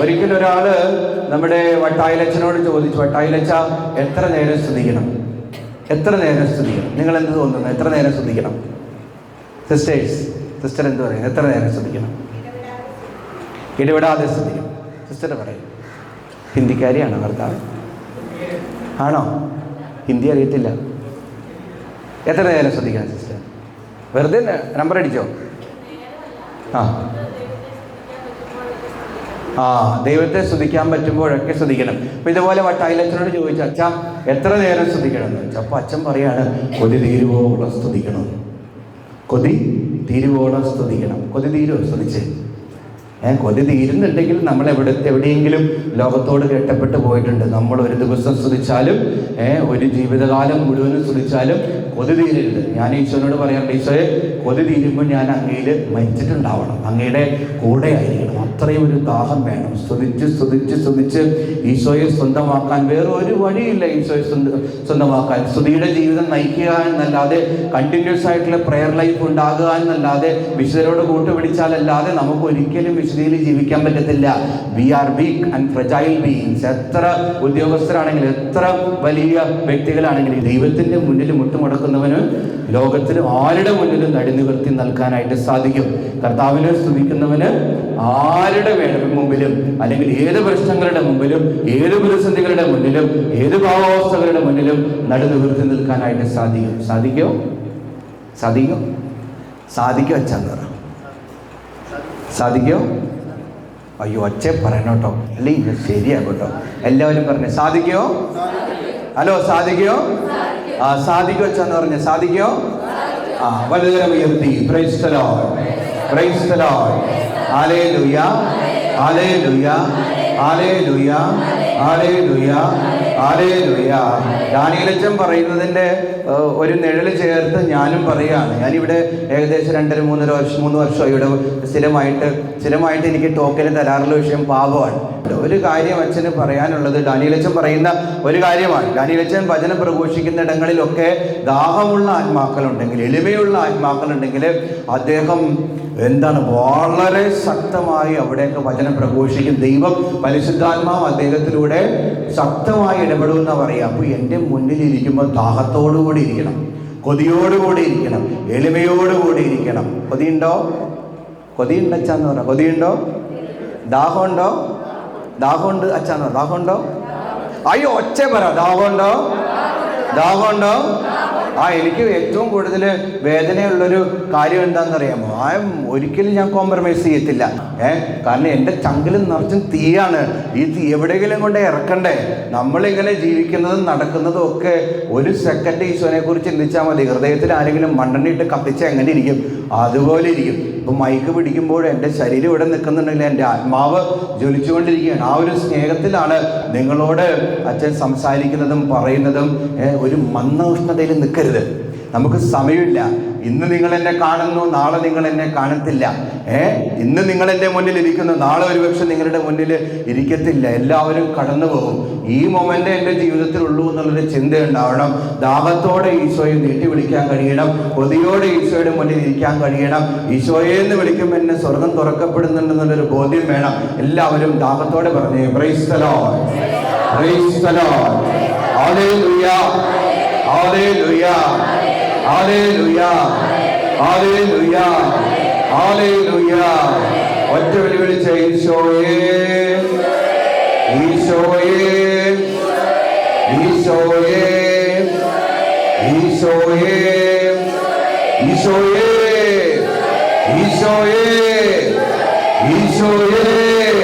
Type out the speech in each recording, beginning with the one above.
ഒരിക്കൽ ഒരാൾ നമ്മുടെ വട്ടായിലച്ചനോട് ചോദിച്ചു വട്ടായിലച്ച എത്ര നേരം സ്തുതിക്കണം? എത്ര നേരം സ്തുതിക്കണം? നിങ്ങൾ എന്ത് തോന്നുന്നു? എത്ര നേരം സ്തുതിക്കണം? സിസ്റ്റേഴ്സ് സിസ്റ്റർ എന്ത് പറയും? എത്ര നേരം സ്തുതിക്കണം? ഇടപെടാതെ സ്തുതിക്കണം സിസ്റ്റർ പറയും ഹിന്ദിക്കാരിയാണോ ഭർത്താവ്? ആണോ? ഹിന്ദി അറിയത്തില്ല. എത്ര നേരം ശ്രദ്ധിക്കണം സിസ്റ്റർ വെറുതെ നമ്പർ അടിച്ചോ? ആ. ആ ദൈവത്തെ സ്തുതിക്കാൻ പറ്റുമ്പോഴൊക്കെ സ്തുതിക്കണം. അപ്പൊ ഇതുപോലെ വട്ടായിലച്ചനോട് ചോദിച്ചു അച്ഛ എത്ര നേരം സ്തുതിക്കണം? എന്ന് വെച്ചാൽ അപ്പൊ അച്ഛൻ പറയാണ് കൊതി തീരുവോളം സ്തുതിക്കണം. കൊതി തീരുവോളം സ്തുതിക്കണം. കൊതി തീരുവോ? സ്തുതിച്ച് ഏ കൊതി തീരുന്നുണ്ടെങ്കിൽ നമ്മൾ എവിടെ എവിടെയെങ്കിലും ലോകത്തോട് കെട്ടപ്പെട്ട് പോയിട്ടുണ്ട്. നമ്മൾ ഒരു ദിവസം സ്തുതിച്ചാലും ഏ ഒരു ജീവിതകാലം മുഴുവനും സ്തുതിച്ചാലും കൊതി തീരരുത്. ഞാൻ ഈശോനോട് പറയാറുണ്ട് ഈശോയെ കൊതി തീരുമ്പോൾ ഞാൻ അങ്ങയിൽ മരിച്ചിട്ടുണ്ടാവണം. അങ്ങയുടെ കൂടെ ആയിരിക്കണം അത്രയും ഒരു ദാഹം വേണം. സ്തുതിച്ച് സ്തുതിച്ച് സ്തുതിച്ച് ഈശോയെ സ്വന്തമാക്കാൻ. വേറെ ഒരു വഴിയില്ല ഈശോയെ സ്വന്ത- സ്വന്തമാക്കാൻ. സ്തുതിയുടെ ജീവിതം നയിക്കുക എന്നല്ലാതെ കണ്ടിന്യൂസ് ആയിട്ടുള്ള പ്രെയർ ലൈഫ് ഉണ്ടാകുക എന്നല്ലാതെ വിശുദ്ധരോട് കൂട്ടുപിടിച്ചാലല്ലാതെ നമുക്ക് ഒരിക്കലും വിശുദ്ധിയിൽ ജീവിക്കാൻ പറ്റത്തില്ല. We are weak and fragile beings എത്ര ഉദ്യോഗസ്ഥരാണെങ്കിലും എത്ര വലിയ വ്യക്തികളാണെങ്കിലും ദൈവത്തിന്റെ മുന്നിൽ മുട്ടുമുടക്കുന്നവന് ലോകത്തിൽ ആരുടെ മുന്നിലും നടുനിവർത്തി നൽകാനായിട്ട് സാധിക്കും. കർത്താവിനെ സ്തുതിക്കുന്നവന് ആരുടെ മുമ്പിലും അല്ലെങ്കിൽ ഏത് പ്രശ്നങ്ങളുടെ മുമ്പിലും ഏത് പ്രതിസന്ധികളുടെ മുന്നിലും ഏത് ഭാവാവസ്ഥകളുടെ മുന്നിലും നടുനിവർത്തി നിൽക്കാനായിട്ട് സാധിക്കും. സാധിക്കോ? സാധിക്കോ? സാധിക്കോ അച്ഛൻ സാധിക്കോ? അയ്യോ അച്ഛൻ പറയണം കേട്ടോ. അല്ലെങ്കിൽ ശരിയാകും കേട്ടോ. എല്ലാവരും പറഞ്ഞു സാധിക്കോ? ഹലോ സാധിക്കോ? ആ സാധിക്കോ അച്ഛൻ പറഞ്ഞു സാധിക്കോ? ആ വലുതരം ഉയർത്തി praise the Lord. Praise the Lord. Hallelujah hallelujah hallelujah hallelujah hallelujah ദാനിയേലച്ചൻ പറയുന്നതിന്റെ ഒരു നിഴൽ ചേർത്ത് ഞാനും പറയുകയാണ്. ഞാനിവിടെ ഏകദേശം രണ്ടര മൂന്നര വർഷം മൂന്ന് വർഷമായി ഇവിടെ സ്ഥിരമായിട്ട് സ്ഥിരമായിട്ട് എനിക്ക് ടോക്കന് തരാറുള്ള വിഷയം പാപമാണ്. ഒരു കാര്യം അച്ഛന് പറയാനുള്ളത് ഡാനിയലച്ചൻ പറയുന്ന ഒരു കാര്യമാണ്. ഡാനിയലച്ചൻ വചനം പ്രഘോഷിക്കുന്ന ഇടങ്ങളിലൊക്കെ ദാഹമുള്ള ആത്മാക്കളുണ്ടെങ്കിൽ എളിമയുള്ള ആത്മാക്കളുണ്ടെങ്കിൽ അദ്ദേഹം എന്താണ് വളരെ ശക്തമായി അവിടെയൊക്കെ വചനം പ്രഘോഷിക്കും. ദൈവം പരിശുദ്ധാത്മാവ് അദ്ദേഹത്തിലൂടെ ശക്തമായി ഇടപെടുമെന്ന് പറയാം അപ്പോൾ എന്റെ മുന്നിൽ ഇരിക്കുമ്പോൾ ദാഹത്തോടുകൂടി ഇരിക്കണം. കൊതിയോടുകൂടി ഇരിക്കണം. എളിമയോടുകൂടി ഇരിക്കണം. കൊതിയുണ്ടോ? കൊതിയുണ്ട് അച്ഛാന്ന് പറഞ്ഞാൽ കൊതിയുണ്ടോ? ദാഹമുണ്ടോ? ദാഹമുണ്ട് അച്ഛാന്ന് പറ ദാഹമുണ്ടോ? അയ്യോ ഒച്ച പറ. ദാഹമുണ്ടോ? ദാഹമുണ്ടോ? ആ എനിക്ക് ഏറ്റവും കൂടുതൽ വേദനയുള്ളൊരു കാര്യം എന്താണെന്നറിയാമോ? ആ ഒരിക്കലും ഞാൻ കോംപ്രമൈസ് ചെയ്യത്തില്ല. ഏ കാരണം എന്റെ ചങ്കിലും നിറച്ചും തീയാണ്. ഈ തീ എവിടെയെങ്കിലും കൊണ്ട് ഇറക്കണ്ടേ? നമ്മളിങ്ങനെ ജീവിക്കുന്നതും നടക്കുന്നതും ഒക്കെ ഒരു സെക്കൻഡ് ഈശോനെ കുറിച്ച് ചിന്തിച്ചാൽ മതി. ഹൃദയത്തിൽ ആരെങ്കിലും മണ്ണെണ്ണിട്ട് കത്തിച്ച് എങ്ങനെ ഇരിക്കും? അതുപോലെ ഇരിക്കും. ഇപ്പം മൈക്ക് പിടിക്കുമ്പോൾ എന്റെ ശരീരം ഇവിടെ നിൽക്കുന്നുണ്ടെങ്കിൽ എന്റെ ആത്മാവ് ജ്വലിച്ചുകൊണ്ടിരിക്കുകയാണ്. ആ ഒരു സ്നേഹത്തിലാണ് നിങ്ങളോട് അച്ഛൻ സംസാരിക്കുന്നതും പറയുന്നതും ഒരു മന്ദ ഉഷ്ണതയിൽ നിൽക്കരുത്. നമുക്ക് സമയമില്ല. ഇന്ന് നിങ്ങൾ എന്നെ കാണുന്നു നാളെ നിങ്ങൾ എന്നെ കാണത്തില്ല. ഏ? ഇന്ന് നിങ്ങൾ എന്റെ മുന്നിൽ ഇരിക്കുന്നു നാളെ ഒരുപക്ഷെ നിങ്ങളുടെ മുന്നിൽ ഇരിക്കത്തില്ല. എല്ലാവരും കടന്നു പോകും ഈ മൊമെന്റ് എന്റെ ജീവിതത്തിലുള്ളൂ എന്നുള്ളൊരു ചിന്ത ഉണ്ടാവണം ദാഹത്തോടെ ഈശോയെ നീട്ടി വിളിക്കാൻ കഴിയണം. കൊതിയോടെ ഈശോയുടെ മുന്നിൽ ഇരിക്കാൻ കഴിയണം. ഈശോയെ എന്ന് വിളിക്കുമ്പോൾ എന്നെ സ്വർഗം തുറക്കപ്പെടുന്നുണ്ടെന്നുള്ളൊരു ബോധ്യം വേണം. എല്ലാവരും ദാഹത്തോടെ പറഞ്ഞേ പ്രൈസ് ലുയാ Lord. Praise the Lord. Hallelujah. Hallelujah. Hallelujah. Hallelujah. Hallelujah. ഒറ്റ വിളി വിളിച്ച ഈശോയേ ഈശോയേ ഈശോയേ ഈശോയേ ഈശോയേ ഈശോയേ ഈശോയേ ആ ഇത്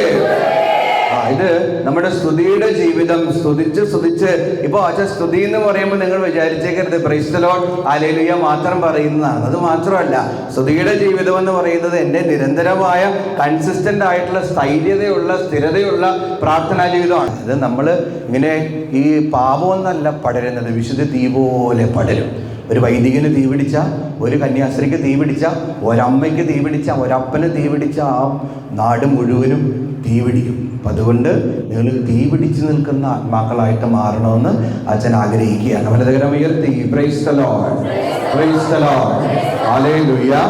നമ്മുടെ സ്തുതിയുടെ ജീവിതം സ്തുതിച്ച് സ്തുതിച്ച്. ഇപ്പൊ അച്ഛൻ സ്തുതി എന്ന് പറയുമ്പോൾ നിങ്ങൾ വിചാരിച്ചേക്കരുത്. പ്രൈസ്തലോൺ അലേലിയ മാത്രം പറയുന്നതാണ്. അത് മാത്രമല്ല സ്തുതിയുടെ ജീവിതം എന്ന് പറയുന്നത് എന്റെ നിരന്തരമായ കൺസിസ്റ്റന്റ് ആയിട്ടുള്ള സ്ഥൈര്യതയുള്ള സ്ഥിരതയുള്ള പ്രാർത്ഥനാ ജീവിതമാണ്. ഇത് നമ്മൾ ഇങ്ങനെ ഈ പാപമൊന്നല്ല പടരുന്നത്. വിശുദ്ധ തീ പോലെ പടരും. ഒരു വൈദികന് തീ പിടിച്ച ഒരു കന്യാസ്ത്രീക്ക് തീ പിടിച്ച ഒരമ്മയ്ക്ക് തീ പിടിച്ച ഒരപ്പന് തീ പിടിച്ച ആ നാട് മുഴുവനും തീ പിടിക്കും. അതുകൊണ്ട് നിങ്ങൾ തീ പിടിച്ചു നിൽക്കുന്ന ആത്മാക്കളായിട്ട് മാറണമെന്ന് അച്ഛൻ ആഗ്രഹിക്കുകയാണ് വലതുകരം ഉയർത്തി praise the Lord. Praise the Lord. Hallelujah.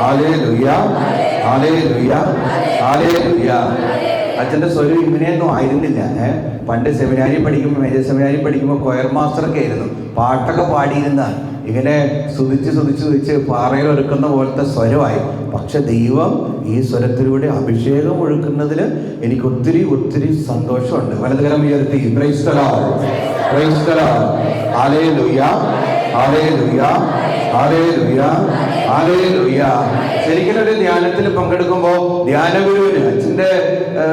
Hallelujah. Hallelujah. Hallelujah. അച്ഛന്റെ സ്വരം ഇങ്ങനെയൊന്നും ആയിരുന്നില്ല ഏഹ് പണ്ട് സെമിനാരി പഠിക്കുമ്പോൾ മേജർ സെമിനാരി പഠിക്കുമ്പോൾ കൊയർ മാസ്റ്ററൊക്കെ ആയിരുന്നു പാട്ടൊക്കെ പാടിയിരുന്ന ഇങ്ങനെ സ്തുതിച്ച് സ്തുതിച്ച് സ്തുതിച്ച് പാറയിൽ ഒരുക്കുന്ന പോലത്തെ സ്വരമായി. പക്ഷെ ദൈവം ഈ സ്വരത്തിലൂടെ അഭിഷേകം ഒഴുക്കുന്നതിൽ എനിക്ക് ഒത്തിരി ഒത്തിരി സന്തോഷമുണ്ട്. വലതുകരം ഉയർത്തി ശരിക്കും ഒരു ധ്യാനത്തിൽ പങ്കെടുക്കുമ്പോൾ ധ്യാനഗുരുവിന് ഏഹ്,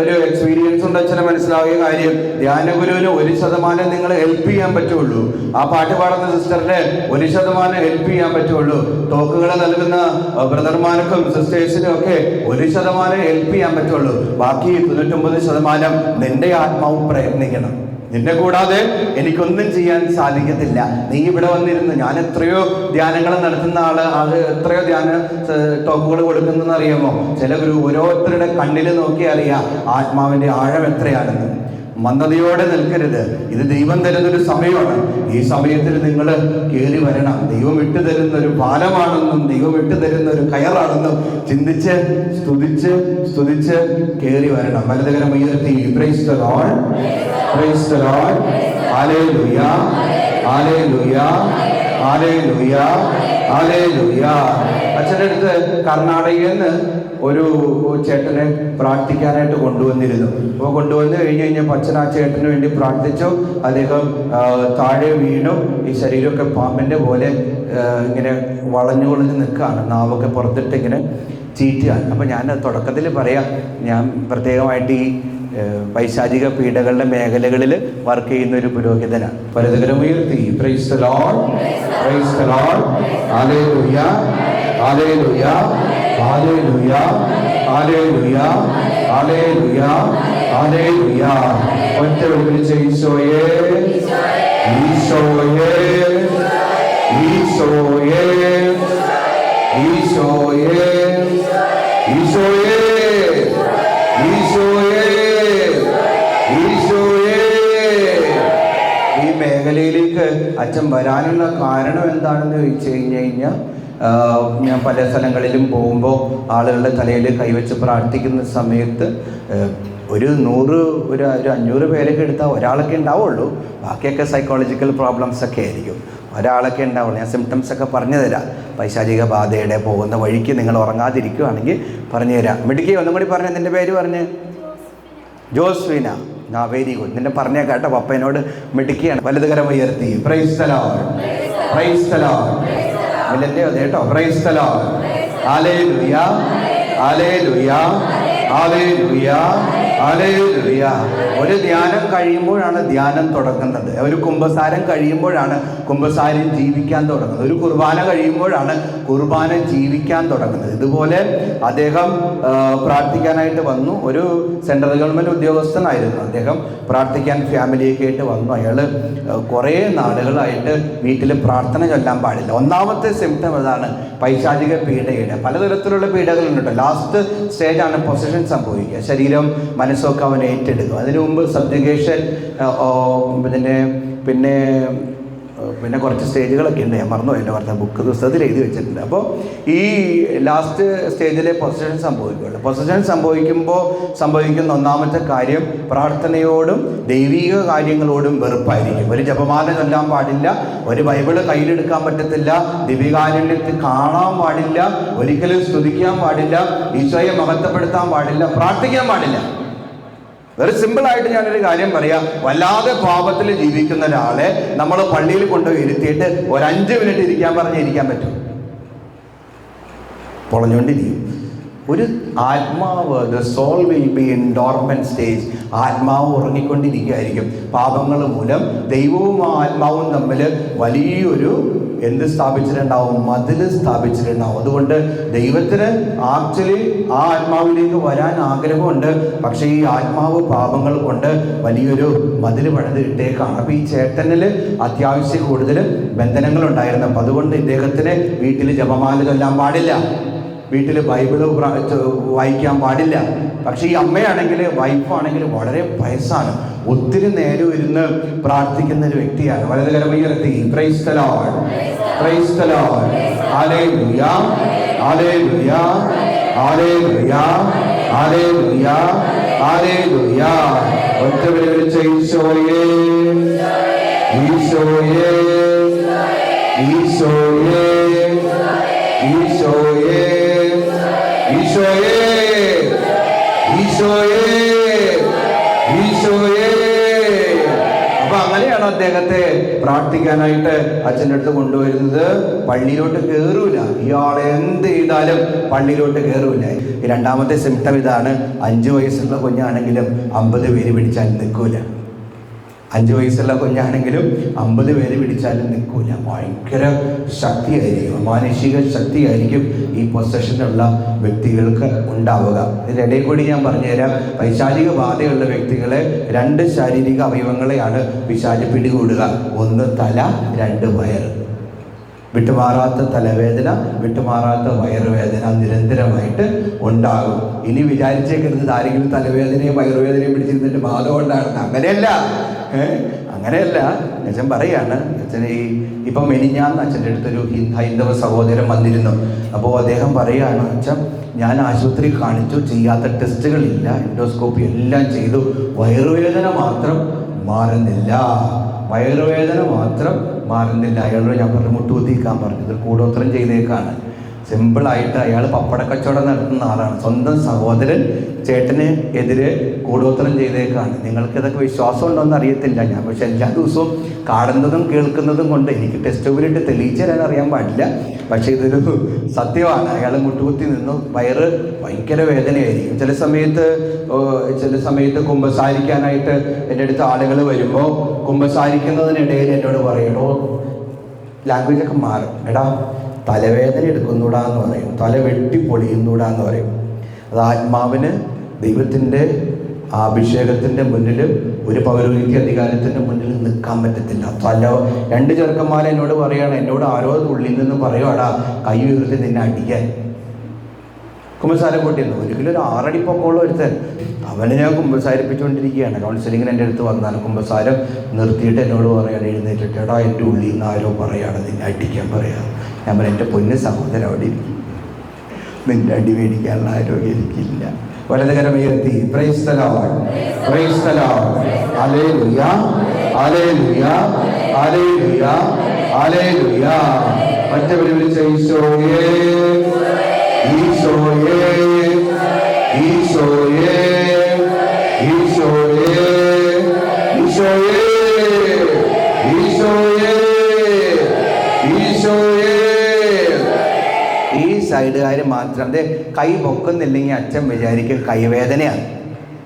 ഒരു എക്സ്പീരിയൻസ് ഉണ്ട് അച്ഛനെ മനസ്സിലാവുക കാര്യം. ധ്യാനഗുരുവിന് ഒരു ശതമാനം നിങ്ങൾ ഹെൽപ്പ് ചെയ്യാൻ പറ്റുള്ളൂ. ആ പാട്ട് പാടുന്ന സിസ്റ്ററിന് ഒരു ശതമാനം ഹെൽപ്പ് ചെയ്യാൻ പറ്റുള്ളൂ. ടോക്കുകൾ നൽകുന്ന ബ്രദർമാർക്കും സിസ്റ്റേഴ്സിനും ഒക്കെ ഒരു ശതമാനം ഹെൽപ്പ് ചെയ്യാൻ പറ്റുള്ളൂ. ബാക്കി തൊണ്ണൂറ്റൊമ്പത് ശതമാനം നിന്റെ ആത്മാവും പ്രയത്നിക്കണം. നിന്നെ കൂടാതെ എനിക്കൊന്നും ചെയ്യാൻ സാധിക്കത്തില്ല. നീ ഇവിടെ വന്നിരുന്നു. ഞാൻ എത്രയോ ധ്യാനങ്ങൾ നടത്തുന്ന ആൾ ആൾ എത്രയോ ധ്യാന ടോക്കുകൾ കൊടുക്കുന്നെന്ന് അറിയാമോ? ചില ഗുരു ഓരോരുത്തരുടെ കണ്ണിൽ നോക്കി അറിയാം ആത്മാവിന്റെ ആഴം എത്രയാണെന്ന്. മന്ദതയോടെ നിൽക്കരുത്. ഇത് ദൈവം തരുന്നൊരു സമയമാണ്. ഈ സമയത്തിൽ നിങ്ങൾ കയറി വരണം. ദൈവം ഇട്ടു തരുന്ന ഒരു പാലമാണെന്നും ദൈവം ഇട്ടു തരുന്ന ഒരു കയറാണെന്നും ചിന്തിച്ച് സ്തുതിച്ച് സ്തുതിച്ച് കയറി വരണം. വലതുകരം ഉയർത്തി പ്രൈസ് ദ ലോർഡ് പ്രൈസ് അച്ഛന്റെ അടുത്ത് കർണാടകയിൽ നിന്ന് ഒരു ചേട്ടനെ പ്രാർത്ഥിക്കാനായിട്ട് കൊണ്ടുവന്നിരുന്നു. അപ്പോൾ കൊണ്ടുവന്ന് കഴിഞ്ഞ് കഴിഞ്ഞപ്പോൾ അച്ഛൻ ആ ചേട്ടന് വേണ്ടി പ്രാർത്ഥിച്ചു. അദ്ദേഹം താഴെ വീണു. ഈ ശരീരമൊക്കെ പാമ്പിന്റെ പോലെ ഇങ്ങനെ വളഞ്ഞു വളഞ്ഞ് നിൽക്കുകയാണ്. നാവൊക്കെ പുറത്തിട്ട് ഇങ്ങനെ ചീറ്റുകയാണ്. അപ്പോൾ ഞാൻ തുടക്കത്തിൽ പറയാം. ഞാൻ പ്രത്യേകമായിട്ട് ഈ പൈശാചിക പീഡകളുടെ മേഖലകളിൽ വർക്ക് ചെയ്യുന്ന ഒരു പുരോഹിതനാണ്. പലതരം ഉയർത്തി പ്രൈസ് ദ ലോർഡ് പ്രൈസ് ഈശോയെ ഈശോയെ. ഈശോയെ. ഈശോയെ. ഈശോയെ. ഈശോയേ. ഈശോയേ. ഈ മേഖലയിലേക്ക് അച്ഛൻ വരാനുള്ള കാരണം എന്താണെന്ന് ചോദിച്ചു കഴിഞ്ഞു കഴിഞ്ഞാൽ ഞാൻ പല സ്ഥലങ്ങളിലും പോകുമ്പോൾ ആളുകളുടെ തലയിൽ കൈവച്ച് പ്രാർത്ഥിക്കുന്ന സമയത്ത് ഒരു നൂറ് ഒരു ഒരു അഞ്ഞൂറ് പേരൊക്കെ എടുത്താൽ ഒരാളൊക്കെ ഉണ്ടാവുള്ളൂ. ബാക്കിയൊക്കെ സൈക്കോളജിക്കൽ പ്രോബ്ലംസ് ഒക്കെ ആയിരിക്കും. ഒരാളൊക്കെ ഉണ്ടാവുള്ളൂ. ഞാൻ സിംറ്റംസ് ഒക്കെ പറഞ്ഞു തരാം. പൈശാചിക ബാധയുടെ പോകുന്ന വഴിക്ക് നിങ്ങൾ ഉറങ്ങാതിരിക്കുകയാണെങ്കിൽ പറഞ്ഞു തരാം. മിടുക്കി ഒന്നും കൂടി പറഞ്ഞു. നിന്റെ പേര് പറഞ്ഞ്? ജോസ്വിന. ആ വെരി ഗുഡ് നിന്നെ പറഞ്ഞ കേട്ടോ. പപ്പനോട് മിടുക്കിയാണ്. വലതുകരം ഉയർത്തി. പ്രൈസ് തലോ പ്രൈസ് തലോ മില്ലന്റെ അതെ കേട്ടോ പ്രൈസ് തലോ ആലേ ലുയ ആലേ ലുയ ആലേ ലുയ ഒരു ധ്യാനം കഴിയുമ്പോഴാണ് ധ്യാനം തുടങ്ങുന്നത്. ഒരു കുംഭസാരം കഴിയുമ്പോഴാണ് കുംഭസാരം ജീവിക്കാൻ തുടങ്ങുന്നത്. ഒരു കുർബാന കഴിയുമ്പോഴാണ് കുർബാന ജീവിക്കാൻ തുടങ്ങുന്നത്. ഇതുപോലെ അദ്ദേഹം പ്രാർത്ഥിക്കാനായിട്ട് വന്നു. ഒരു സെൻട്രൽ ഗവൺമെന്റ് ഉദ്യോഗസ്ഥനായിരുന്നു. അദ്ദേഹം പ്രാർത്ഥിക്കാൻ ഫാമിലിയൊക്കെ ആയിട്ട് വന്നു. അയാൾ കുറേ നാളുകളായിട്ട് വീട്ടിൽ പ്രാർത്ഥന ചൊല്ലാൻ പാടില്ല. ഒന്നാമത്തെ സിംറ്റം അതാണ് പൈശാചിക പീഡയുടെ. പലതരത്തിലുള്ള പീഡകളുണ്ട് ലാസ്റ്റ് സ്റ്റേജാണ് പൊസിഷൻ സംഭവിക്കുക. ശരീരം മനസ്സൊക്കെ അവൻ ഏറ്റെടുക്കും. അതിനു മുമ്പ് സബ്ജുഗേഷൻ പിന്നെ പിന്നെ പിന്നെ കുറച്ച് സ്റ്റേജുകളൊക്കെ ഉണ്ട്. ഞാൻ മറന്നു എന്റെ പറഞ്ഞ ബുക്ക് പുസ്തകത്തിൽ എഴുതി വെച്ചിട്ടുണ്ട്. അപ്പോൾ ഈ ലാസ്റ്റ് സ്റ്റേജിലെ പൊസിഷൻ സംഭവിക്കുകയുള്ളൂ പൊസിഷൻ സംഭവിക്കുമ്പോൾ സംഭവിക്കുന്ന ഒന്നാമത്തെ കാര്യം പ്രാർത്ഥനയോടും ദൈവിക കാര്യങ്ങളോടും വെറുപ്പായിരിക്കും. ഒരു ജപമാല ചൊല്ലാൻ പാടില്ല ഒരു ബൈബിൾ കയ്യിലെടുക്കാൻ പറ്റത്തില്ല ദിവ്യകാരുണ്യത്തിൽ കാണാൻ പാടില്ല ഒരിക്കലും സ്തുതിക്കാൻ പാടില്ല ഈശോയെ മഹത്വപ്പെടുത്താൻ പാടില്ല പ്രാർത്ഥിക്കാൻ പാടില്ല. വെറി സിമ്പിൾ ആയിട്ട് ഞാനൊരു കാര്യം പറയാം. വല്ലാതെ പാപത്തിൽ ജീവിക്കുന്ന ഒരാളെ നമ്മൾ പള്ളിയിൽ കൊണ്ടുപോയി ഇരുത്തിയിട്ട് ഒരു അഞ്ച് മിനിറ്റ് ഇരിക്കാൻ പറഞ്ഞ് ഇരിക്കാൻ പറ്റും. പൊളഞ്ഞുകൊണ്ടിരിക്കും ഒരു ആത്മാവ് the soul will be in dormant stage ആത്മാവ് ഉറങ്ങിക്കൊണ്ടിരിക്കുകയായിരിക്കും. പാപങ്ങൾ മൂലം ദൈവവും ആത്മാവും തമ്മിൽ വലിയൊരു എന്ത് സ്ഥാപിച്ചിട്ടുണ്ടാവും? മതിൽ സ്ഥാപിച്ചിട്ടുണ്ടാവും. അതുകൊണ്ട് ദൈവത്തിന് ആക്ച്വലി ആ ആത്മാവിലേക്ക് വരാൻ ആഗ്രഹമുണ്ട്. പക്ഷേ ഈ ആത്മാവ് പാപങ്ങൾ കൊണ്ട് വലിയൊരു മതിൽ പണിത് ഇട്ടേക്കാണ്. അപ്പോൾ ഈ ചേട്ടനിൽ അത്യാവശ്യം കൂടുതൽ ബന്ധനങ്ങളുണ്ടായിരുന്നു. അപ്പം അതുകൊണ്ട് ഇദ്ദേഹത്തിന് വീട്ടിൽ ജപമാല ചൊല്ലാൻ പാടില്ല. വീട്ടിൽ ബൈബിൾ വായിക്കാൻ പാടില്ല. പക്ഷേ ഈ അമ്മയാണെങ്കിൽ വൈഫാണെങ്കിൽ വളരെ വയസ്സാണ്. ഒത്തിരി നേരം ഇരുന്ന് പ്രാർത്ഥിക്കുന്ന ഒരു വ്യക്തിയാണ്. വളരെ ഉയർത്തി പ്രൈസ്. Hallelujah. ഹല്ലേലൂയ ഒറ്റ വിളി വിളിച്ച ഈശോയേ. ഈശോയേ. അദ്ദേഹത്തെ പ്രാർത്ഥിക്കാനായിട്ട് അച്ഛന്റെ അടുത്ത് കൊണ്ടുവരുന്നത് പള്ളിയിലോട്ട് കയറൂല ഇയാൾ എന്ത് ചെയ്താലും പള്ളിയിലോട്ട് കയറൂല രണ്ടാമത്തെ സിംറ്റം ഇതാണ്. അഞ്ചു വയസ്സുള്ള കുഞ്ഞാണെങ്കിലും അമ്പത് പേര് പിടിച്ചാൽ നിൽക്കൂല. അഞ്ച് വയസ്സുള്ള കുഞ്ഞാണെങ്കിലും അമ്പത് പേര് പിടിച്ചാലും നിൽക്കൂല. ഭയങ്കര ശക്തിയായിരിക്കും. മാനുഷിക ശക്തിയായിരിക്കും ഈ പൊസഷനുള്ള വ്യക്തികൾക്ക് ഉണ്ടാവുക. ഇതിനിടയിൽ കൂടി ഞാൻ പറഞ്ഞുതരാം. വൈശാലിക ബാധയുള്ള വ്യക്തികളെ രണ്ട് ശാരീരിക അവയവങ്ങളെയാണ് വിശാലി പിടികൂടുക. ഒന്ന് തല രണ്ട് വയറ്. വിട്ടുമാറാത്ത തലവേദന വിട്ടുമാറാത്ത വയറുവേദന നിരന്തരമായിട്ട് ഉണ്ടാകും. ഇനി വിചാരിച്ചേക്കരുത് ആരെങ്കിലും തലവേദനയും വയറുവേദനയും പിടിച്ചിരുന്നിട്ട് ബാധ കൊണ്ടാണ് അങ്ങനെയല്ല അങ്ങനെയല്ല. അച്ഛൻ പറയാണ് അച്ഛൻ ഈ ഇപ്പം മെനിഞ്ഞാന്ന് അച്ഛന്റെ അടുത്തൊരു ഹൈന്ദവ സഹോദരൻ വന്നിരുന്നു. അപ്പോൾ അദ്ദേഹം പറയുകയാണ് അച്ഛൻ ഞാൻ ആശുപത്രി കാണിച്ചു ചെയ്യാത്ത ടെസ്റ്റുകളില്ല എൻഡോസ്കോപ്പി എല്ലാം ചെയ്തു. വയറുവേദന മാത്രം മാറുന്നില്ല. വയറുവേദന മാത്രം മാറുന്നില്ല അയാളോട് ഞാൻ പറഞ്ഞു മുട്ടുകുത്തിക്കാൻ പറഞ്ഞു. ഇത് കൂടോത്രം ചെയ്തേക്കാണ്. സിമ്പിളായിട്ട് അയാൾ പപ്പട കച്ചവടം നടത്തുന്ന ആളാണ്. സ്വന്തം സഹോദരൻ ചേട്ടന് എതിരെ കൂടോത്രം ചെയ്തേക്കാണ്. നിങ്ങൾക്ക് ഇതൊക്കെ വിശ്വാസം ഉണ്ടോ എന്ന് അറിയത്തില്ല ഞാൻ. പക്ഷെ എല്ലാ ദിവസവും കാണുന്നതും കേൾക്കുന്നതും കൊണ്ട് എനിക്ക് ടെസ്റ്റ് ട്യൂബിലിട്ട് തെളിയിച്ചു തരാൻ അറിയാൻ പാടില്ല. പക്ഷേ ഇതൊരു സത്യമാണ്. അയാൾ മുട്ടുകുത്തി നിന്നു. വയറ് ഭയങ്കര വേദനയായിരിക്കും. ചില സമയത്ത് ചില സമയത്ത് കുമ്പസാരിക്കാനായിട്ട് എന്റെ അടുത്ത് ആളുകൾ വരുമ്പോൾ കുമ്പസാരിക്കുന്നതിനിടയിൽ എന്നോട് പറയണോ ലാംഗ്വേജ് ഒക്കെ മാറും. എടാ തലവേദന എടുക്കുന്നൂടാ എന്ന് പറയും. തല വെട്ടി പൊളിയുന്നൂടാ എന്ന് പറയും. അത് ആത്മാവിന് ദൈവത്തിന്റെ അഭിഷേകത്തിന്റെ മുന്നിൽ ഒരു പൗരോഹിത്യ അധികാരത്തിന്റെ മുന്നിൽ നിൽക്കാൻ പറ്റത്തില്ല. തല രണ്ട് ചെറുക്കന്മാർ എന്നോട് പറയുകയാണ് എന്നോട് ആരോ ഉള്ളിൽ നിന്ന് പറയുവാടാ കൈ ഉയർത്തി നിന്നെ അടിക്കാൻ. കുമ്പസാരം കൂട്ടിയിരുന്നു. ഒരിക്കലും ഒരു ആറടി പൊക്കമുള്ള ഒരുത്തൻ അവനെ ഞാൻ കുമ്പസാരിപ്പിച്ചുകൊണ്ടിരിക്കുകയാണ്. കൗൺസിലിങ്ങിന് എന്റെ അടുത്ത് വന്നാൽ കുമ്പസാരം നിർത്തിയിട്ട് എന്നോട് പറയാൻ എഴുന്നേറ്റിട്ട് എടാ എന്റെ ഉള്ളിൽ നിന്ന് ആരോ പറയാണ് നിന്നെ അടിക്കാൻ പറയാ ഞാൻ പറയാം എന്റെ പൊന്ന് സഹോദരൻ അവിടെ ഇരിക്കും നിന്റെ അടി മേടിക്കാനുള്ള ആരോഗ്യം എനിക്കില്ല. വലതുകരം ഉയർത്തി. വിളിച്ച ഈശോയേ ഈശോയേ ഈശോയേ സൈഡുകാർ മാത്രം. അതെ കൈ പൊക്കുന്നില്ലെങ്കിൽ അച്ഛൻ വിചാരിക്കും കൈവേദനയാണ്.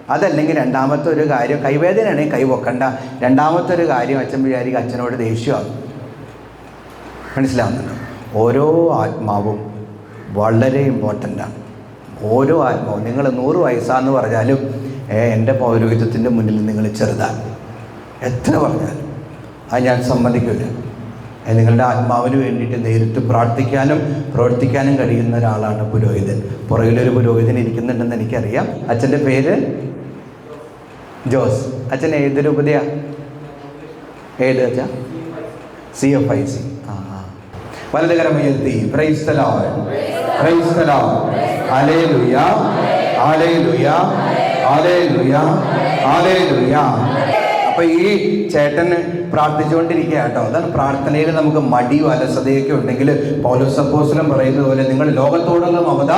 അതല്ലെങ്കിൽ രണ്ടാമത്തെ ഒരു കാര്യം കൈവേദനയാണെങ്കിൽ കൈ പൊക്കണ്ട. രണ്ടാമത്തെ ഒരു കാര്യം അച്ഛൻ വിചാരിക്കും അച്ഛനോട് ദേഷ്യമാണ്. മനസ്സിലാവുന്നുണ്ടോ? ഓരോ ആത്മാവും വളരെ ഇമ്പോർട്ടന്റാണ് ഓരോ ആത്മാവും. നിങ്ങൾ നൂറ് വയസ്സാന്ന് പറഞ്ഞാലും എന്റെ പൗരോഹിത്യത്തിന്റെ മുന്നിൽ നിങ്ങൾ ചെറുതാണ്. എത്ര പറഞ്ഞാലും. അത് ഞാൻ സമ്മതിക്കില്ല നിങ്ങളുടെ ആത്മാവിന് വേണ്ടിയിട്ട് നേരിട്ട് പ്രാർത്ഥിക്കാനും പ്രവർത്തിക്കാനും കഴിയുന്ന ഒരാളാണ് പുരോഹിതൻ. പുറകിലൊരു പുരോഹിതൻ ഇരിക്കുന്നുണ്ടെന്ന് എനിക്കറിയാം. അച്ഛന്റെ പേര്? ജോസ്. അച്ഛൻ ഏതൊരു ഉപതയാ? ഏത് അച്ഛാ? C F I C. ആ ആ. വലതുകരം ഉയർത്തി. Praise the Lord. Praise the Lord. Hallelujah hallelujah hallelujah hallelujah അപ്പൊ ഈ ചേട്ടന് പ്രാർത്ഥിച്ചുകൊണ്ടിരിക്കുക കേട്ടോ. അതാണ് പ്രാർത്ഥനയിൽ നമുക്ക് മടിയോ അലസതയൊക്കെ ഉണ്ടെങ്കിൽ പൗലോസ് അപ്പോസ്തലൻ പറയുന്നത് പോലെ നിങ്ങൾ ലോകത്തോടുള്ള മമത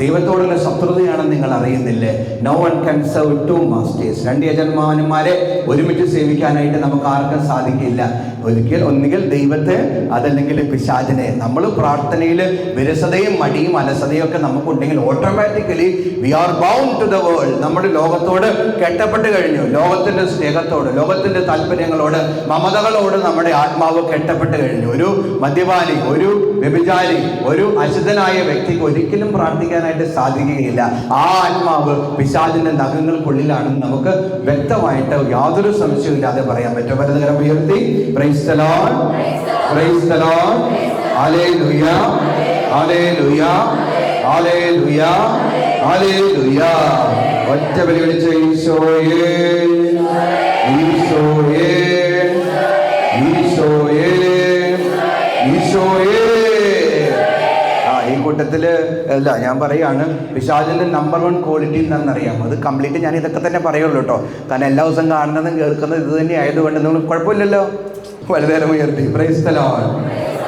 ദൈവത്തോടുള്ള ശത്രുതയാണെന്ന് നിങ്ങൾ അറിയുന്നില്ലേ? No one can serve to masters രണ്ട് യജന്മാനന്മാരെ ഒരുമിച്ച് സേവിക്കാനായിട്ട് നമുക്ക് ആർക്കും സാധിക്കില്ല. ഒരിക്കൽ ഒന്നുകിൽ ദൈവത്തെ അതല്ലെങ്കിൽ പിശാചിനെ. നമ്മൾ പ്രാർത്ഥനയിൽ വിരസതയും മടിയും അലസതയും ഒക്കെ നമുക്കുണ്ടെങ്കിൽ automatically we are bound to the world നമ്മുടെ ലോകത്തോട് കെട്ടപ്പെട്ട് കഴിഞ്ഞു. ലോകത്തിന്റെ സ്നേഹത്തോട് ലോകത്തിന്റെ താല്പര്യങ്ങളോട് മമതകളോട് നമ്മുടെ ആത്മാവ് കെട്ടപ്പെട്ട് കഴിഞ്ഞു. ഒരു മദ്യപാനി ഒരു വ്യഭിചാരി ഒരു അശുദ്ധനായ വ്യക്തിക്ക് ഒരിക്കലും പ്രാർത്ഥിക്കാനായിട്ട് സാധിക്കുകയില്ല. ആ ആത്മാവ് പിശാചിന്റെ നഖങ്ങൾക്കുള്ളിലാണെന്ന് നമുക്ക് വ്യക്തമായിട്ട് യാതൊരു സംശയമില്ലാതെ പറയാൻ പറ്റും. ഉയർത്തി. ഒറ്റ വെളി വിളിച്ച ഈശോയേ. കൂട്ടത്തിൽ അല്ല ഞാൻ പറയുകയാണ് വിശാലിന്റെ നമ്പർ വൺ ക്വാളിറ്റി എന്താണെന്നറിയാം. അത് കംപ്ലീറ്റ് ഞാൻ ഇതൊക്കെ തന്നെ പറയുള്ളൂ കേട്ടോ കാരണം എല്ലാ ദിവസവും കാണുന്നതും കേൾക്കുന്നതും ഇത് തന്നെ ആയതുകൊണ്ട് നിങ്ങൾ കുഴപ്പമില്ലല്ലോ. വലുതേരം ഉയർത്തി. പ്രൈസ് തലോൺ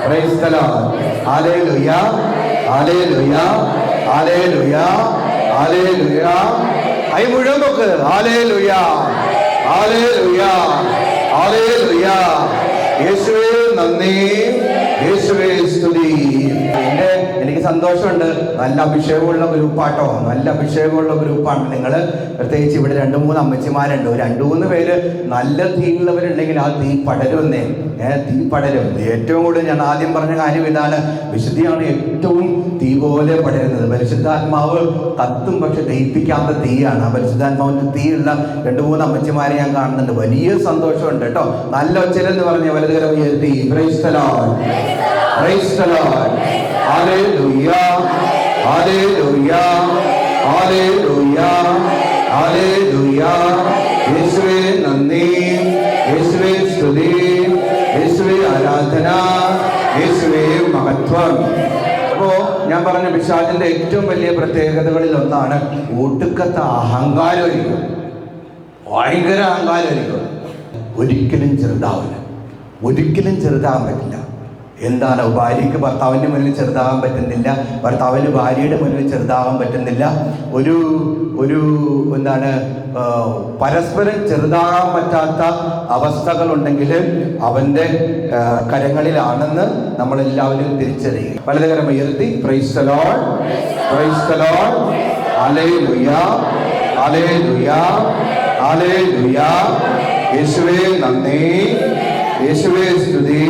പ്രൈസ് തലോൺ ആലേ ലുയ ആലേ ലുയ ആലേ ലുയ കൈ മുഴുവൻ പൊക്ക്. ആലേ ലുയ യേശുവേ നന്ദി. യേശുവേ സ്തുതി. പിന്നെ എനിക്ക് സന്തോഷമുണ്ട്. നല്ല അഭിഷേകമുള്ള ഗ്രൂപ്പാട്ടോ. നല്ല അഭിഷേകമുള്ള ഗ്രൂപ്പാണ്. നിങ്ങൾ പ്രത്യേകിച്ച് ഇവിടെ രണ്ട് മൂന്ന് അമ്മച്ചിമാരുണ്ട്. ഒരു രണ്ട് മൂന്ന് പേര് നല്ല തീയുള്ളവരുണ്ടെങ്കിൽ ആ തീ പടരുമെന്നേ. ഏ തീ പടരും. ഏറ്റവും കൂടുതൽ ഞാൻ ആദ്യം പറഞ്ഞ കാര്യം ഇതാണ്. വിശുദ്ധിയാണ് ഏറ്റവും തീ പോലെ പടരുന്നത്. പരിശുദ്ധാത്മാവ് കത്തും പക്ഷെ ദഹിപ്പിക്കാത്ത തീയാണ്. ആ പരിശുദ്ധാത്മാവിന്റെ തീയുള്ള രണ്ട് മൂന്ന് അമ്മച്ചിമാരെ ഞാൻ കാണുന്നുണ്ട്. വലിയ സന്തോഷമുണ്ട് കേട്ടോ. നല്ല ഒച്ചലെന്ന് പറഞ്ഞ വലതുകരം ഉയർത്തി Praise the പിശാചിന്റെ ഏറ്റവും വലിയ പ്രത്യേകതകളിൽ ഒന്നാണ് ഊട്ടുക്കത്ത അഹങ്കാരമായിരിക്കും. ഭയങ്കര അഹങ്കാരമായിരിക്കും. ഒരിക്കലും ചെറുതാവില്ല. ഒരിക്കലും ചെറുതാകാൻ പറ്റില്ല. എന്താണ്? ഭാര്യയ്ക്ക് ഭർത്താവിന്റെ മുന്നിൽ ചെറുതാകാൻ പറ്റുന്നില്ല. ഭർത്താവിന് ഭാര്യയുടെ മുന്നിൽ ചെറുതാകാൻ പറ്റുന്നില്ല. ഒരു ഒരു എന്താണ് പരസ്പരം ചെറുതാകാൻ പറ്റാത്ത അവസ്ഥകളുണ്ടെങ്കിൽ അവന്റെ കരങ്ങളിലാണെന്ന് നമ്മളെല്ലാവരും തിരിച്ചറിയുക. വലതുകരം ഉയർത്തി. പ്രൈസ് the അലേ പ്രൈസ് അലേ ലുയാ അലേ ലുയാ. യേശുവേ നന്ദി. യേശുവേ സ്തുതി.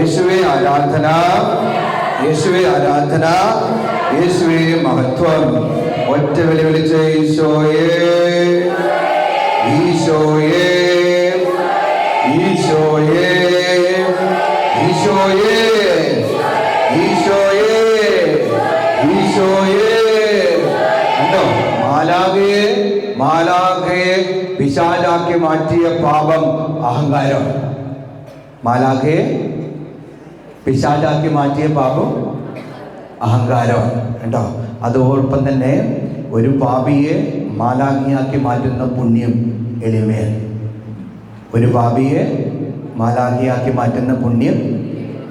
യേശുവേ ആരാധന. യേശുവേ ആരാധന. യേശുവേ മഹത്വം. ഒറ്റ വിളി വിളിച്ച ഈശോയേ. ഈശോയേ. ഈശോയേ. ഈശോയേ. ഈശോയേ. ഈശോയേ. കണ്ടോ? മാലാഖയെ മാലാഖയെ പിശാലാക്കി മാറ്റിയ പാപം അഹങ്കാരം. മാലാഖയെ പിശാലാക്കി മാറ്റിയ പാപം അഹങ്കാരം കേട്ടോ അതോടൊപ്പം തന്നെ ഒരു പാപിയെ മാലാഖിയാക്കി മാറ്റുന്ന പുണ്യം എളിമേൽ. ഒരു പാപിയെ മാലാഖിയാക്കി മാറ്റുന്ന പുണ്യം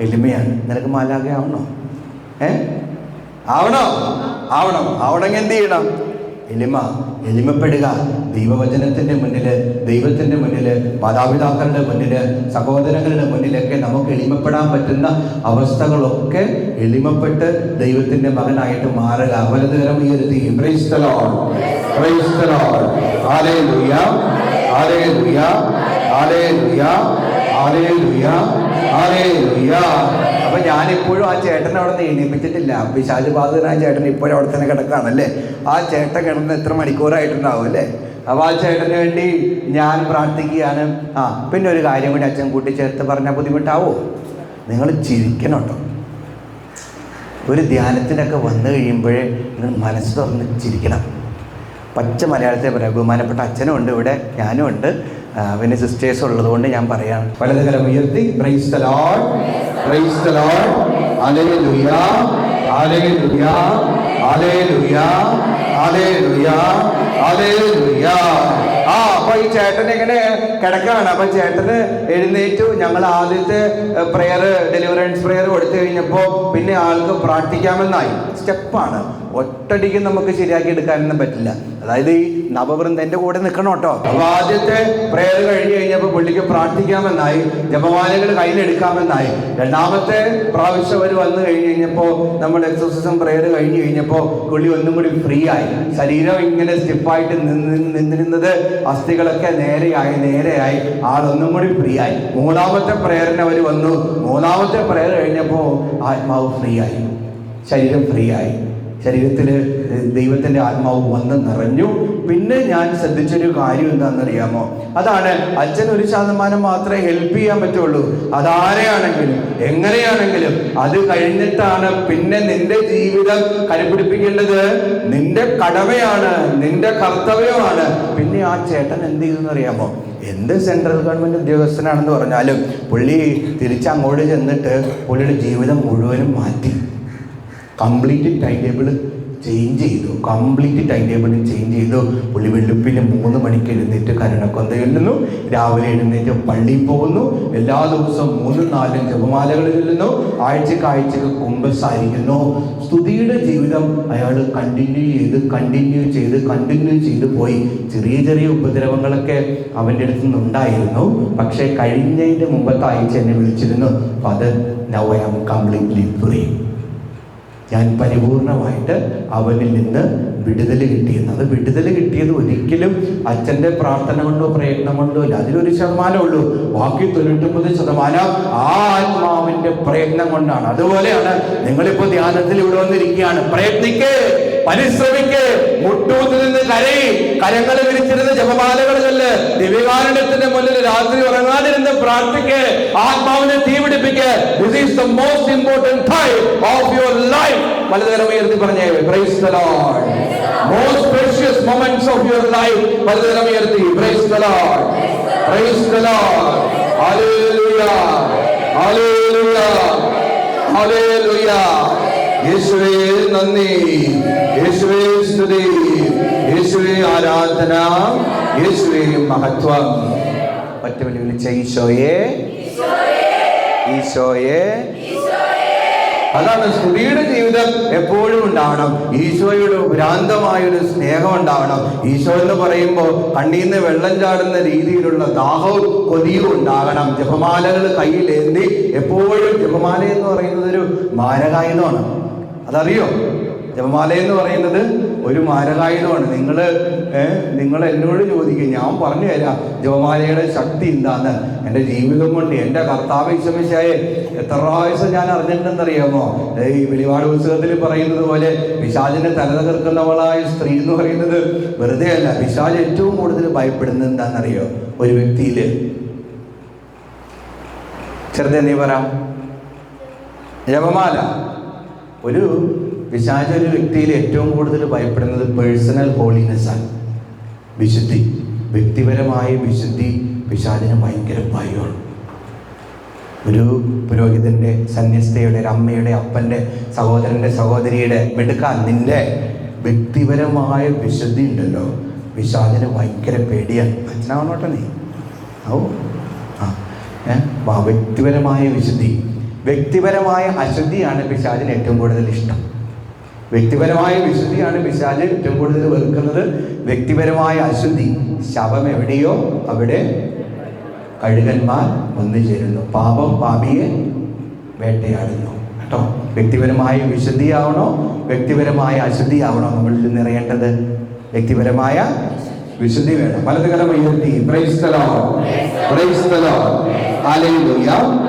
എളിമയാണ് നിനക്ക് മാലാഖ ഏ? ആവണോ? ആവണം. ആവണമെങ്കിൽ എന്ത് ചെയ്യണം? എളിമ എളിമപ്പെടുക. ദൈവവചനത്തിന്റെ മുന്നിൽ ദൈവത്തിന്റെ മുന്നിൽ മാതാപിതാക്കളുടെ മുന്നിൽ സഹോദരങ്ങളുടെ മുന്നിലൊക്കെ നമുക്ക് എളിമപ്പെടാൻ പറ്റുന്ന അവസ്ഥകളൊക്കെ എളിമപ്പെട്ട് ദൈവത്തിന്റെ മകനായിട്ട് മാറുക. വലതുകരം ഉയർത്തി. ആലേ ലുയാ ആലേ ലുയാ ആലേ ലുയാ ആലേ Hallelujah. അപ്പൊ ഞാനിപ്പോഴും ആ ചേട്ടനെ അവിടെ നിന്ന് എണീപ്പിച്ചിട്ടില്ല പിശാച് ബാധിതനായ ചേട്ടൻ ഇപ്പോഴും അവിടെ തന്നെ കിടക്കുകയാണല്ലേ? ആ ചേട്ടൻ കിടന്ന് എത്ര മണിക്കൂറായിട്ടുണ്ടാവും അല്ലേ? അപ്പോൾ ആ ചേട്ടന് വേണ്ടി ഞാൻ പ്രാർത്ഥിക്കുകയാണ്. ആ പിന്നെ ഒരു കാര്യം കൂടി അച്ഛൻ കൂട്ടിച്ചേർത്ത് പറഞ്ഞാൽ ബുദ്ധിമുട്ടാവോ? നിങ്ങൾ ചിരിക്കണം കേട്ടോ. ഒരു ധ്യാനത്തിനൊക്കെ വന്നു കഴിയുമ്പോഴേ നിങ്ങൾ മനസ്സ് തുറന്ന് ചിരിക്കണം. പച്ച മലയാളത്തെ പറയാം. ബഹുമാനപ്പെട്ട അച്ഛനും ഉണ്ട് ഇവിടെ ഞാനും ഉണ്ട്. പിന്നെ സിസ്റ്റേഴ്സ് ഉള്ളതുകൊണ്ട് ഞാൻ പറയാണ് വലതുകരം ഉയർത്തി. പ്രൈസ് പ്രൈസ് ആ അപ്പൊ ഈ ചേട്ടൻ ഇങ്ങനെ കിടക്കാണ് അപ്പൊ ചേട്ടന് എഴുന്നേറ്റു. ഞങ്ങൾ ആദ്യത്തെ പ്രെയർ ഡെലിവറൻസ് പ്രെയർ കൊടുത്തു കഴിഞ്ഞപ്പോൾ പിന്നെ ആൾക്ക് പ്രാർത്ഥിക്കാമെന്നായി. സ്റ്റെപ്പാണ് ഒറ്റടിക്ക് നമുക്ക് ശരിയാക്കി എടുക്കാനൊന്നും പറ്റില്ല. അതായത് ഈ നവവൃന്ദ എന്റെ കൂടെ നിൽക്കണം കേട്ടോ. അപ്പൊ ആദ്യത്തെ പ്രേയർ കഴിഞ്ഞ് കഴിഞ്ഞപ്പോൾ പുള്ളിക്ക് പ്രാർത്ഥിക്കാമെന്നായി ജപമാലകൾ കയ്യിലെടുക്കാമെന്നായി. രണ്ടാമത്തെ പ്രാവശ്യം അവർ വന്നു കഴിഞ്ഞ് കഴിഞ്ഞപ്പോൾ നമ്മൾ എക്സസൈസും പ്രേയർ കഴിഞ്ഞു കഴിഞ്ഞപ്പോൾ പുള്ളി ഒന്നും കൂടി ഫ്രീ ആയി ശരീരം ഇങ്ങനെ സ്റ്റിഫായിട്ട് നിന്ന് നിന്നിരുന്നത് അസ്ഥികളൊക്കെ നേരെയായി നേരെയായി. ആളൊന്നും കൂടി ഫ്രീ ആയി മൂന്നാമത്തെ പ്രേയറിന് അവർ വന്നു. മൂന്നാമത്തെ പ്രേയർ കഴിഞ്ഞപ്പോൾ ആത്മാവ് ഫ്രീ ആയി ശരീരം ഫ്രീ ആയി ശരീരത്തിൽ ദൈവത്തിന്റെ ആത്മാവ് വന്ന് നിറഞ്ഞു. പിന്നെ ഞാൻ ശ്രദ്ധിച്ചൊരു കാര്യം എന്താണെന്നറിയാമോ? അതാണ് അച്ഛൻ ഒരു ശതമാനം മാത്രമേ ഹെൽപ്പ് ചെയ്യാൻ പറ്റുള്ളൂ. അതാരെയാണെങ്കിലും എങ്ങനെയാണെങ്കിലും അത് കഴിഞ്ഞിട്ടാണ് പിന്നെ നിന്റെ ജീവിതം കരുപിടിപ്പിക്കേണ്ടത്. നിന്റെ കടമയാണ് നിന്റെ കർത്തവ്യമാണ്. പിന്നെ ആ ചേട്ടൻ എന്ത് ചെയ്യുന്നറിയാമോ എന്ത് സെൻട്രൽ ഗവൺമെന്റ് ഉദ്യോഗസ്ഥനാണെന്ന് പറഞ്ഞാലും പുള്ളി തിരിച്ചങ്ങോട്ട് ചെന്നിട്ട് പുള്ളിയുടെ ജീവിതം മുഴുവനും മാറ്റി. കംപ്ലീറ്റ് ടൈം ടേബിൾ ചേഞ്ച് ചെയ്തു. കംപ്ലീറ്റ് ടൈം ടേബിൾ ചേഞ്ച് ചെയ്തു. പുള്ളി വെളുപ്പിന് മൂന്ന് മണിക്ക് എഴുന്നേറ്റ് കരുണക്കൊന്ത ചൊല്ലുന്നു രാവിലെ എഴുന്നേറ്റ് പള്ളിയിൽ പോകുന്നു. എല്ലാ ദിവസവും മൂന്നും നാലും ജപമാലകൾ ചൊല്ലുന്നു ആഴ്ചക്ക് ആഴ്ചക്ക് കുമ്പസാരിക്കുന്നു. സ്തുതിയുടെ ജീവിതം അയാൾ കണ്ടിന്യൂ ചെയ്ത് കണ്ടിന്യൂ ചെയ്ത് കണ്ടിന്യൂ ചെയ്ത് പോയി. ചെറിയ ചെറിയ ഉപദ്രവങ്ങളൊക്കെ അവന്റെ അടുത്ത് നിന്നുണ്ടായിരുന്നു. പക്ഷേ കഴിഞ്ഞതിന്റെ മുമ്പത്തെ ആഴ്ച എന്നെ വിളിച്ചിരുന്നു. Father now I am completely free ഞാൻ പരിപൂർണമായിട്ട് അവനിൽ നിന്ന് വിടുതൽ കിട്ടിയെന്ന്. അത് വിടുതൽ കിട്ടിയത് ഒരിക്കലും അച്ഛന്റെ പ്രാർത്ഥന കൊണ്ടോ പ്രയത്നം കൊണ്ടോ അല്ല അതിലൊരു ശതമാനമേ ഉള്ളൂ. ബാക്കി തൊണ്ണൂറ്റൊമ്പത് ശതമാനം ആ ആത്മാവിന്റെ പ്രയത്നം കൊണ്ടാണ്. അതുപോലെയാണ് നിങ്ങളിപ്പോൾ ധ്യാനത്തിൽ ഇവിടെ വന്നിരിക്കുകയാണ്. പ്രയത്നിക്കേ പരിശ്രമിക്കേ മുട്ടൂത്ത് നിന്ന് കരയി. കരങ്ങൾ വിരിച്ചിരുന്ന ജപമാലകളിലല്ല ദിവ്യകാരണത്തിന്റെ മുന്നിൽ രാത്രി ഉറങ്ങാതിരുന്ന് പ്രാർത്ഥിക്ക് ആത്മാവിനെ തീപിടിപ്പിക്ക്. This is the most important time of your life വലതുകരം ഉയർത്തി പറഞ്ഞേ praise the Lord most precious moments of your life വലതുകരം ഉയർത്തി praise the Lord praise the Lord hallelujah hallelujah hallelujah നന്ദി. സ്തുതി. ആരാധന. മഹത്വം. ഒറ്റ വിളി വിളിച്ച ഈശോയെ. ഈശോയെ അതാണ് സ്തുതിയുടെ ജീവിതം എപ്പോഴും ഉണ്ടാവണം. ഈശോയുടെ ഭ്രാന്തമായൊരു സ്നേഹം ഉണ്ടാവണം. ഈശോ എന്ന് പറയുമ്പോൾ കണ്ണീന്ന് വെള്ളം ചാടുന്ന രീതിയിലുള്ള ദാഹവും കൊതിയും ഉണ്ടാകണം. ജപമാലകൾ കയ്യിലേന്തി എപ്പോഴും ജപമാല എന്ന് പറയുന്നത് ഒരു മാരകായുധമാണ്. അതറിയോ? ജപമാല എന്ന് പറയുന്നത് ഒരു മാരകായുധമാണ്. നിങ്ങൾ നിങ്ങൾ എന്നോട് ചോദിക്കും ഞാൻ പറഞ്ഞു തരാം ജപമാലയുടെ ശക്തി എന്താന്ന്. എന്റെ ജീവിതം കൊണ്ട് എന്റെ കർത്താവ് വിശ്വമിച്ചായെ എത്ര പ്രാവശ്യം ഞാൻ അറിഞ്ഞിട്ടുണ്ടെന്നറിയാമോ? ഈ വെളിപാട് പുസ്തകത്തിൽ പറയുന്നത് പോലെ വിശാലിനെ തല തകർക്കുന്നവളായ സ്ത്രീ എന്ന് പറയുന്നത് വെറുതെ അല്ല. പിശാജ് ഏറ്റവും കൂടുതൽ ഭയപ്പെടുന്നത് എന്താണെന്നറിയോ? ഒരു വ്യക്തിയിൽ ചെറുതെ നീ പറ. ജപമാല. ഒരു പിശാച ഒരു വ്യക്തിയിൽ ഏറ്റവും കൂടുതൽ ഭയപ്പെടുന്നത് പേഴ്സണൽ ഹോളിനെസ് ആണ്. വിശുദ്ധി. വ്യക്തിപരമായ വിശുദ്ധി പിശാചിന് ഭയങ്കര ഭയമാണ്. ഒരു പുരോഹിതന്റെ സന്യസ്തയുടെ ഒരു അമ്മയുടെ അപ്പന്റെ സഹോദരന്റെ സഹോദരിയുടെ മെടുക്കാൻ നിന്റെ വ്യക്തിപരമായ വിശുദ്ധി ഉണ്ടല്ലോ. പിശാചിന് ഭയങ്കര പേടിയാണ്. അച്ഛനാവണോട്ടോ നീ? ഓ ആ. വ്യക്തിപരമായ വിശുദ്ധി. വ്യക്തിപരമായ അശുദ്ധിയാണ് പിശാചിന് ഏറ്റവും കൂടുതൽ ഇഷ്ടം. വ്യക്തിപരമായ വിശുദ്ധിയാണ് പിശാജ് ഏറ്റവും കൂടുതൽ വെറുക്കുന്നത് വ്യക്തിപരമായ അശുദ്ധി. ശവം എവിടെയോ അവിടെ കഴുകന്മാർ വന്നു ചേരുന്നു. പാപം പാപിയെ വേട്ടയാടുന്നു. കേട്ടോ? വ്യക്തിപരമായ വിശുദ്ധിയാവണോ? വ്യക്തിപരമായ അശുദ്ധിയാവണോ നമ്മളിൽ നിറയേണ്ടത് വ്യക്തിപരമായ വിശുദ്ധി വേണം. വലതുകരം ഉയർത്തി. പ്രൈസ് പ്രൈസ്തലോ ലോർഡ്